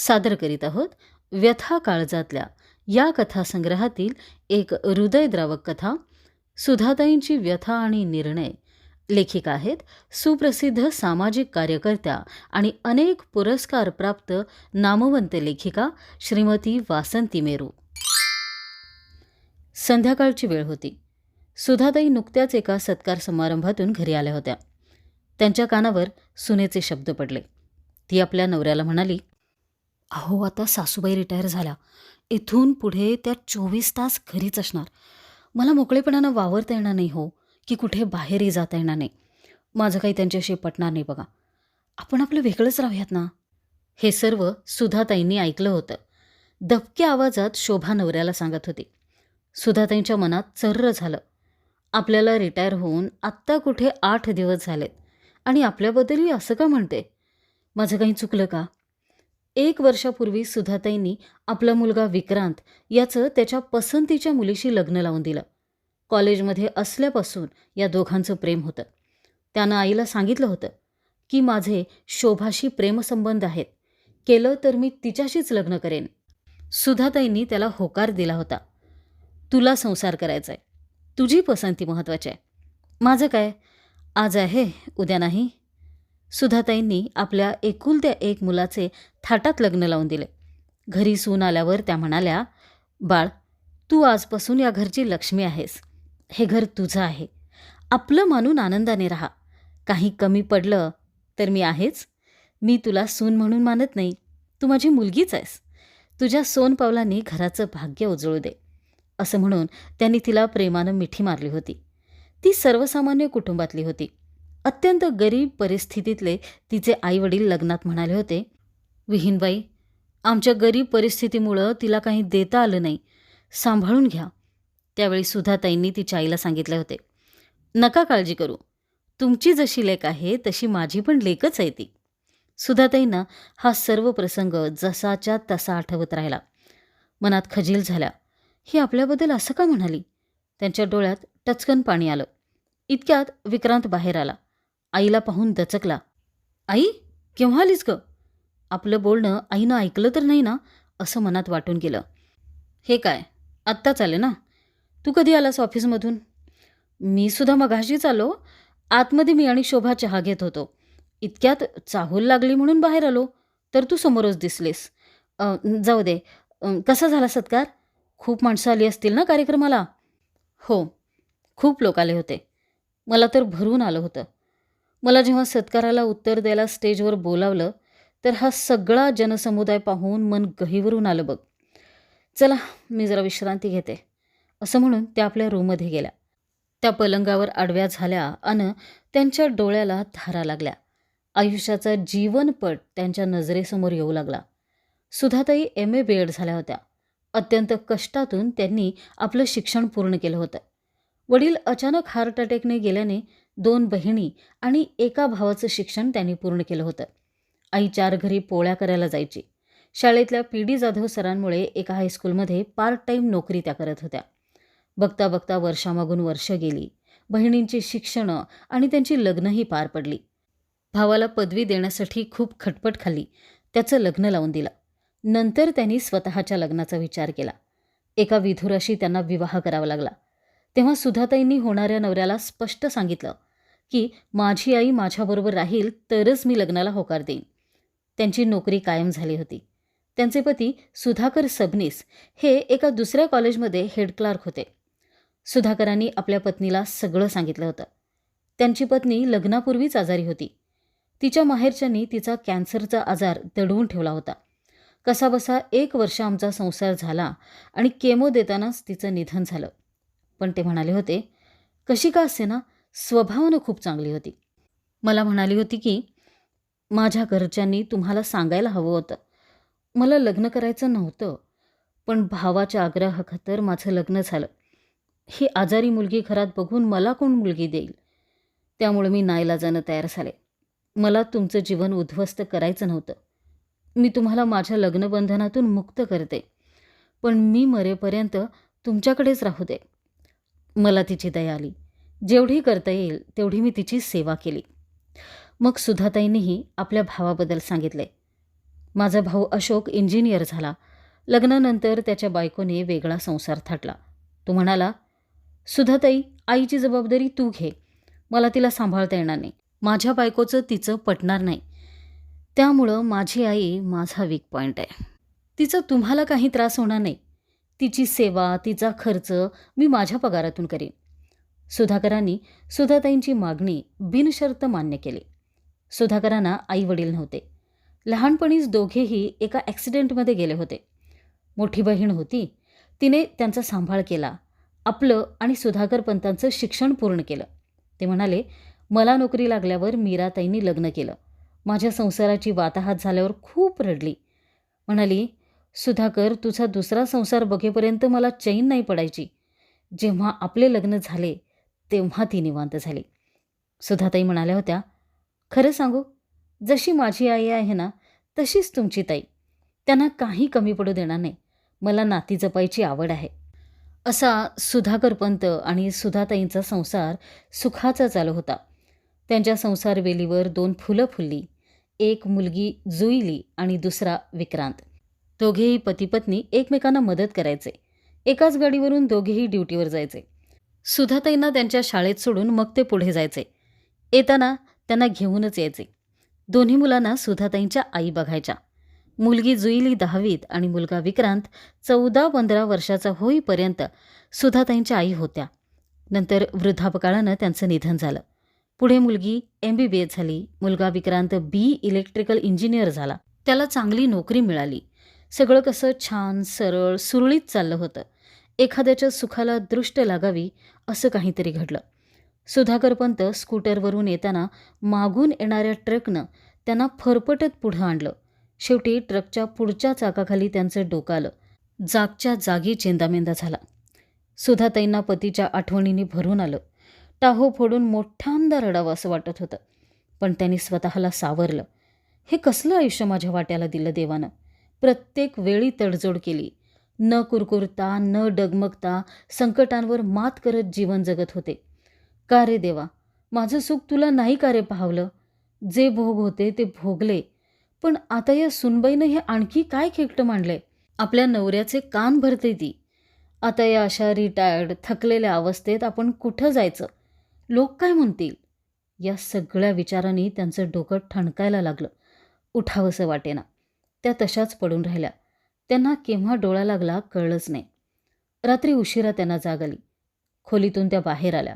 सादर करीत आहोत व्यथा काळजातल्या या कथासंग्रहातील एक हृदयद्रावक कथा सुधाताईंची व्यथा आणि निर्णय. लेखिका आहेत सुप्रसिद्ध सामाजिक कार्यकर्त्या आणि अनेक पुरस्कारप्राप्त नामवंत लेखिका श्रीमती वासंती मेरू. संध्याकाळची वेळ होती. सुधाताई नुकत्याच एका सत्कार समारंभातून घरी आल्या होत्या. त्यांच्या कानावर सुनेचे शब्द पडले. ती आपल्या नवऱ्याला म्हणाली अहो आता सासूबाई रिटायर झाल्या. इथून पुढे त्या चोवीस तास घरीच असणार. मला मोकळेपणानं वावरता येणार नाही हो की कुठे बाहेरही जाता येणार नाही. माझं काही त्यांच्याशी पटणार नाही बघा. आपण आपलं वेगळंच राहूयात ना? हे सर्व सुधाताईंनी ऐकलं होतं. दबक्या आवाजात शोभा नवऱ्याला सांगत होती. सुधाताईंच्या मनात चर्र झालं. आपल्याला रिटायर होऊन आत्ता कुठे आठ दिवस झालेत. आणि आपल्याबद्दलही असं का म्हणते? माझं काही चुकलं का? एक वर्षापूर्वी सुधाताईंनी आपला मुलगा विक्रांत याचं त्याच्या पसंतीच्या मुलीशी लग्न लावून दिलं. कॉलेजमध्ये असल्यापासून या दोघांचं प्रेम होतं. त्यानं आईला सांगितलं होतं की माझे शोभाशी प्रेमसंबंध आहेत. केलं तर मी तिच्याशीच लग्न करेन. सुधाताईंनी त्याला होकार दिला होता. तुला संसार करायचा आहे तुझी पसंती महत्त्वाची आहे. माझं काय? आज आहे उद्या नाही? सुधाताईंनी आपल्या एकुलत्या एक मुलाचे थाटात लग्न लावून दिले. घरी सून आल्यावर त्या म्हणाल्या बाळ तू आजपासून या घरची लक्ष्मी आहेस. हे घर तुझं आहे. आपलं मानून आनंदाने राहा. काही कमी पडलं तर मी आहेच. मी तुला सून म्हणून मानत नाही. तू माझी मुलगीच आहेस. तुझ्या सोनपावलांनी घराचं भाग्य उजळू दे. असं म्हणून त्यांनी तिला प्रेमानं मिठी मारली होती. ती सर्वसामान्य कुटुंबातली होती. अत्यंत गरीब परिस्थितीतले तिचे आईवडील लग्नात म्हणाले होते विहीनबाई आमच्या गरीब परिस्थितीमुळं तिला काही देता आलं नाही. सांभाळून घ्या. त्यावेळी सुधाताईंनी तिच्या आईला सांगितले होते नका काळजी करू. तुमची जशी लेक आहे तशी माझी पण लेकच आहे ती. सुधाताईंना हा सर्व प्रसंग जसाच्या तसा आठवत राहिला. मनात खजील झाल्या ही आपल्याबद्दल असं का म्हणाली? त्यांच्या डोळ्यात टचकन पाणी आलं. इतक्यात विक्रांत बाहेर आला. आईला पाहून दचकला. आई केव्हा आलीस ग? आपलं बोलणं आईनं ऐकलं तर नाही ना? असं मनात वाटून गेलं. हे काय? आत्ताच आले ना? तू कधी आलास ऑफिसमधून? मी सुद्धा मघाशीच आलो. आतमध्ये मी आणि शोभा चहा घेत होतो. इतक्यात चाहूल लागली म्हणून बाहेर आलो. तर तू समोरच दिसलीस. जाऊ दे. कसा झाला सत्कार? खूप माणसं आली असतील ना कार्यक्रमाला? हो. खूप लोक आले होते. मला तर भरून आलं होतं. मला जेव्हा सत्काराला उत्तर द्यायला स्टेजवर बोलावलं तर हा सगळा जनसमुदाय पाहून मन गहीवरून आलं बघ. चला मी जरा विश्रांती घेते. असं म्हणून त्या आपल्या रूममध्ये गेल्या. त्या पलंगावर आडव्या झाल्या अन त्यांच्या डोळ्याला धारा लागल्या. आयुष्याचा जीवनपट त्यांच्या नजरेसमोर येऊ लागला. Sudhatai M A B Ed झाल्या होत्या. अत्यंत कष्टातून त्यांनी आपलं शिक्षण पूर्ण केलं होतं. वडील अचानक हार्ट अटॅकने गेल्याने दोन बहिणी आणि एका भावाचं शिक्षण त्यांनी पूर्ण केलं होतं. आई चार घरी पोळ्या करायला जायची. शाळेतल्या पी. डी. जाधव सरांमुळे एका हायस्कूलमध्ये पार्ट टाईम नोकरी त्या करत होत्या. बघता बघता वर्षामागून वर्ष गेली. बहिणींची शिक्षणं आणि त्यांची लग्नही पार पडली. भावाला पदवी देण्यासाठी खूप खटपट खाली त्याचं लग्न लावून दिलं. नंतर त्यांनी स्वतःच्या लग्नाचा विचार केला. एका विधुराशी त्यांना विवाह करावा लागला. तेव्हा सुधाताईंनी होणाऱ्या नवऱ्याला स्पष्ट सांगितलं की माझी आई माझ्याबरोबर राहील तरच मी लग्नाला होकार देईन. त्यांची नोकरी कायम झाली होती. त्यांचे पती सुधाकर सबनीस हे एका दुसऱ्या कॉलेजमध्ये हेड क्लार्क होते. सुधाकरांनी आपल्या पत्नीला सगळं सांगितलं होतं. त्यांची पत्नी लग्नापूर्वीच आजारी होती. तिच्या माहेरच्यांनी तिचा कॅन्सरचा आजार दडवून ठेवला होता. कसाबसा एक वर्ष आमचा संसार झाला आणि केमो देतानाच तिचं निधन झालं. पण ते म्हणाले होते कशी का असते ना? स्वभावानं खूप चांगली होती. मला म्हणाली होती की माझ्या घरच्यांनी तुम्हाला सांगायला हवं होतं. मला लग्न करायचं नव्हतं पण भावाच्या आग्रहाखातर माझं लग्न झालं. ही आजारी मुलगी घरात बघून मला कोण मुलगी देईल? त्यामुळे मी नाईलाजानं तयार झाले. मला तुमचं जीवन उद्ध्वस्त करायचं नव्हतं. मी तुम्हाला माझ्या लग्नबंधनातून मुक्त करते. पण मी मरेपर्यंत तुमच्याकडेच राहू दे. मला तिची दया आली. जेवढी करता येईल तेवढी मी तिची सेवा केली. मग सुधाताईंनीही आपल्या भावाबद्दल सांगितले. माझा भाऊ अशोक इंजिनियर झाला. लग्नानंतर त्याच्या बायकोने वेगळा संसार थाटला. तो म्हणाला सुधाताई आईची जबाबदारी तू घे. मला तिला सांभाळता येणार नाही. माझ्या बायकोचं तिचं पटणार नाही. त्यामुळं माझी आई माझा वीक पॉईंट आहे. तिचा तुम्हाला काही त्रास होणार नाही. तिची सेवा तिचा खर्च मी माझ्या पगारातून करीन. सुधाकरांनी सुधाताईंची मागणी बिनशर्त मान्य केली. सुधाकरांना आई वडील नव्हते. लहानपणीच दोघेही एका ॲक्सिडेंटमध्ये गेले होते. मोठी बहीण होती. तिने त्यांचा सांभाळ केला. आपलं आणि सुधाकर पंतांचं शिक्षण पूर्ण केलं. ते म्हणाले मला नोकरी लागल्यावर मीराताईंनी लग्न केलं. माझ्या संसाराची वाताहात झाल्यावर खूप रडली. म्हणाली सुधाकर तुझा दुसरा संसार बघेपर्यंत मला चैन नाही पडायची. जेव्हा आपले लग्न झाले तेव्हा ती निवांत झाली. सुधाताई म्हणाल्या होत्या खरं सांगू जशी माझी आई आहे ना तशीच तुमची ताई. त्यांना काही कमी पडू देणार नाही. मला नाती जपायची आवड आहे. असा सुधाकर पंत आणि सुधाताईंचा संसार सुखाचा चालू होता. त्यांच्या संसारवेलीवर दोन फुलं फुलली. एक मुलगी जुईली आणि दुसरा विक्रांत. दोघेही पतीपत्नी एकमेकांना मदत करायचे. एकाच गाडीवरून दोघेही ड्युटीवर जायचे. सुधाताईंना त्यांच्या शाळेत सोडून मग ते पुढे जायचे. येताना त्यांना घेऊनच यायचे. दोन्ही मुलांना सुधाताईंच्या आई बघायच्या. मुलगी जुईली दहावीत आणि मुलगा विक्रांत चौदा पंधरा वर्षाचा होईपर्यंत सुधाताईंच्या आई होत्या. नंतर वृद्धापकाळानं त्यांचं निधन झालं. पुढे मुलगी एम बी बी एस झाली मुलगा विक्रांत बी इलेक्ट्रिकल इंजिनियर झाला. त्याला चांगली नोकरी मिळाली. सगळं कसं छान सरळ सुरळीत चाललं होतं. एखाद्याच्या सुखाला दृष्ट लागावी असं काहीतरी घडलं. सुधाकर पंत स्कूटरवरून येताना मागून येणाऱ्या ट्रकनं त्यांना फरफटत पुढं आणलं. शेवटी ट्रकच्या पुढच्या चाकाखाली त्यांचं डोकं आलं. जागच्या जागी चेंदामेंदा झाला. सुधाताईंना पतीच्या आठवणींनी भरून आलं. टाहो फोडून मोठ्यांदा रडावं असं वाटत होतं. पण त्यांनी स्वतःला सावरलं. हे कसलं आयुष्य माझ्या वाट्याला दिलं देवानं? प्रत्येक वेळी तडजोड केली. न कुरकुरता न डगमगता संकटांवर मात करत जीवन जगत होते. का रे देवा? माझं सुख तुला नाही का रे पाहवलं? जे भोग होते ते भोगले. पण आता या सुनबाईनं हे आणखी काय खेकटं मांडलंय? आपल्या नवऱ्याचे कान भरते ती. आता या अशा रिटायर्ड थकलेल्या अवस्थेत आपण कुठं जायचं? लोक काय म्हणतील? या सगळ्या विचारांनी त्यांचं डोकं ठणकायला लागलं. उठावंसं वाटेना. त्या तशाच पडून राहिल्या. त्यांना केव्हा डोळा लागला कळलंच नाही. रात्री उशिरा त्यांना जाग आली. खोलीतून त्या बाहेर आल्या.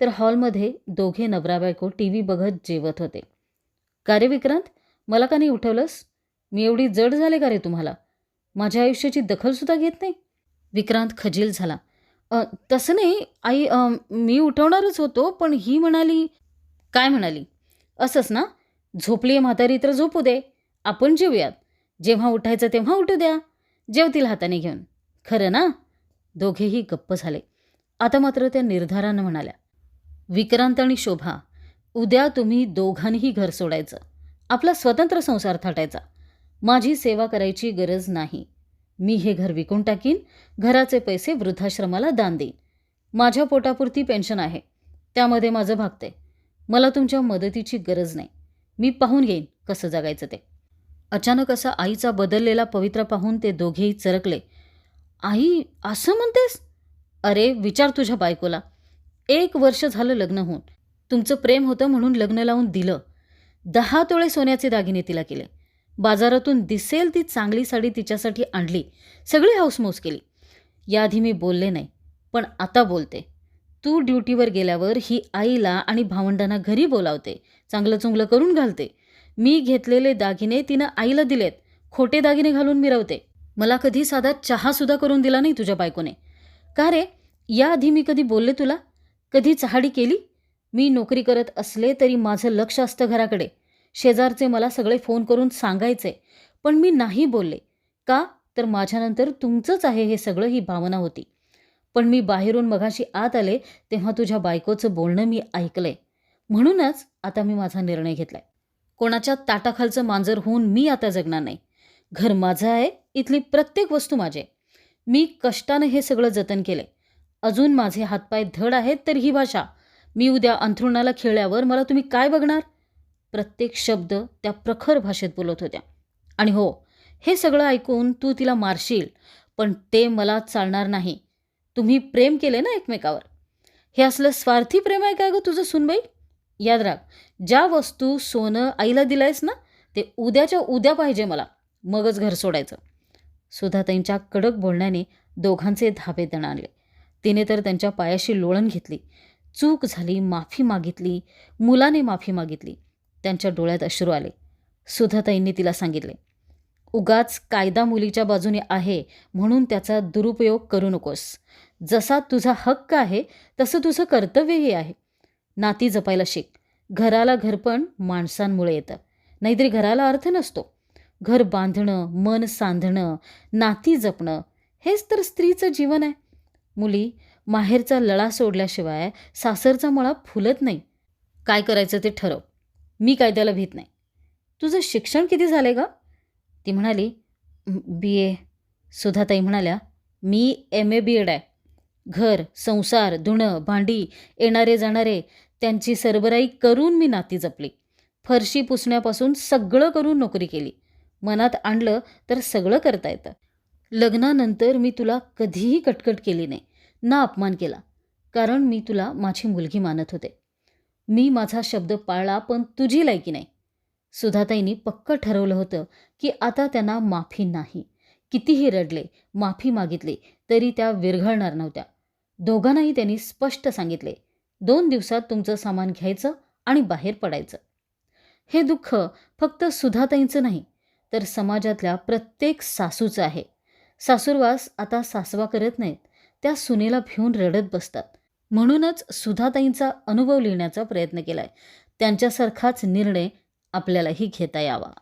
तर हॉलमध्ये दोघे नवरा बायको टी व्ही बघत जेवत होते. का रे विक्रांत? मला का नाही उठवलंस? मी एवढी जड झाले का रे तुम्हाला? माझ्या आयुष्याची दखलसुद्धा घेत नाही? विक्रांत खजील झाला. तसं नाही आई अ, मी उठवणारच होतो पण ही म्हणाली काय म्हणाली? असंच ना? झोपली आहे म्हातारी तर झोपू दे. आपण जेवूयात. जेव्हा उठायचं तेव्हा उठू द्या. जेवतील हाताने घेऊन. खरं ना? दोघेही गप्प झाले. आता मात्र त्या निर्धारानं म्हणाल्या विक्रांत आणि शोभा उद्या तुम्ही दोघांनीही घर सोडायचं. आपला स्वतंत्र संसार थाटायचा. माझी सेवा करायची गरज नाही. मी हे घर विकून टाकीन घराचे पैसे वृद्धाश्रमाला दान देईन. माझ्या पोटापुरती पेन्शन आहे. त्यामध्ये माझं भागते. मला तुमच्या मदतीची गरज नाही. मी पाहून घेईन कसं जगायचं ते. अचानक असा आईचा बदललेला पवित्र पाहून ते दोघेही चरकले. आई असं म्हणतेस? अरे विचार तुझ्या बायकोला. एक वर्ष झालं लग्न होऊन. तुमचं प्रेम होतं म्हणून लग्न लावून दिलं. दहा तोळे सोन्याचे दागिने तिला केले. बाजारातून दिसेल ती चांगली साडी तिच्यासाठी आणली. सगळी हाऊसमौस केली. याआधी मी बोलले नाही पण आता बोलते. तू ड्युटीवर गेल्यावर ही आईला आणि भावंडांना घरी बोलावते. चांगलं चुंगलं करून घालते. मी घेतलेले दागिने तिनं आईला दिलेत. खोटे दागिने घालून मिरवते. मला कधी साधा चहा सुद्धा करून दिला नाही तुझ्या बायकोने. का रे? याआधी मी कधी बोलले तुला? कधी चहाडी केली? मी नोकरी करत असले तरी माझं लक्ष असतं घराकडे. शेजारचे मला सगळे फोन करून सांगायचे पण मी नाही बोलले. का? तर माझ्यानंतर तुमचंच आहे हे सगळं ही भावना होती. पण मी बाहेरून मघाशी आत आले तेव्हा तुझ्या बायकोचं बोलणं मी ऐकलंय. म्हणूनच आता मी माझा निर्णय घेतलाय. कोणाच्या ताटाखालचं मांजर होऊन मी आता जगणार नाही. घर माझं आहे इथली प्रत्येक वस्तू माझी आहे. मी कष्टानं हे सगळं जतन केलंय. अजून माझे हातपाय धड आहेत तर ही भाषा. मी उद्या अंथरुणाला खेळल्यावर मला तुम्ही काय बघणार? प्रत्येक शब्द त्या प्रखर भाषेत बोलत होत्या. आणि हो हे सगळं ऐकून तू तिला मारशील पण ते मला चालणार नाही. तुम्ही प्रेम केले ना एकमेकावर? हे असलं स्वार्थी प्रेम आहे काय गं तुझं सुनबाई? याद राख ज्या वस्तू सोनं आईला दिलंयस ना ते उद्याच्या उद्या पाहिजे मला. मगच घर सोडायचं. सुधाताईंच्या कडक बोलण्याने दोघांचे धाबे दणाणले. तिने तर त्यांच्या पायाशी लोळण घेतली. चूक झाली माफी मागितली मुलाने माफी मागितली. त्यांच्या डोळ्यात अश्रू आले. सुधाताईंनी तिला सांगितले उगाच कायदा मुलीच्या बाजूने आहे म्हणून त्याचा दुरुपयोग करू नकोस. जसा तुझा हक्क आहे तसं तुझं कर्तव्यही आहे. नाती जपायला शिक. घराला घरपण माणसांमुळे येतं. नाहीतरी घराला अर्थ नसतो. घर बांधणं मन सांधणं नाती जपणं हेच तर स्त्रीचं जीवन आहे. मुली माहेरचा लळा सोडल्याशिवाय सासरचा मळा फुलत नाही. काय करायचं ते ठरव. मी कायद्याला भीत नाही. तुझं शिक्षण किती झालं का ती म्हणाली बी ए. सुधाताई म्हणाल्या मी एम ए बी एड आहे. घर संसार धुणं भांडी येणारे जाणारे त्यांची सरबराई करून मी नाती जपली. फरशी पुसण्यापासून सगळं करून नोकरी केली. मनात आणलं तर सगळं करता येतं. लग्नानंतर मी तुला कधीही कटकट केली नाही. ना अपमान केला. कारण मी तुला माझी मुलगी मानत होते. मी माझा शब्द पाळला पण तुझी लायकी नाही. सुधाताईंनी पक्क ठरवलं होतं की आता त्यांना माफी नाही. कितीही रडले माफी मागितली तरी त्या विरघळणार नव्हत्या. दोघांनाही त्यांनी स्पष्ट सांगितले दोन दिवसात तुमचं सामान घ्यायचं आणि बाहेर पडायचं. हे दुःख फक्त सुधाताईंचं नाही तर समाजातल्या प्रत्येक सासूचं आहे. सासूरवास आता सासवा करत नाहीत त्या सुनेला भिवून रडत बसतात. म्हणूनच सुधाताईंचा अनुभव लिहिण्याचा प्रयत्न केलाय. त्यांच्यासारखाच निर्णय आपल्यालाही घेता यावा.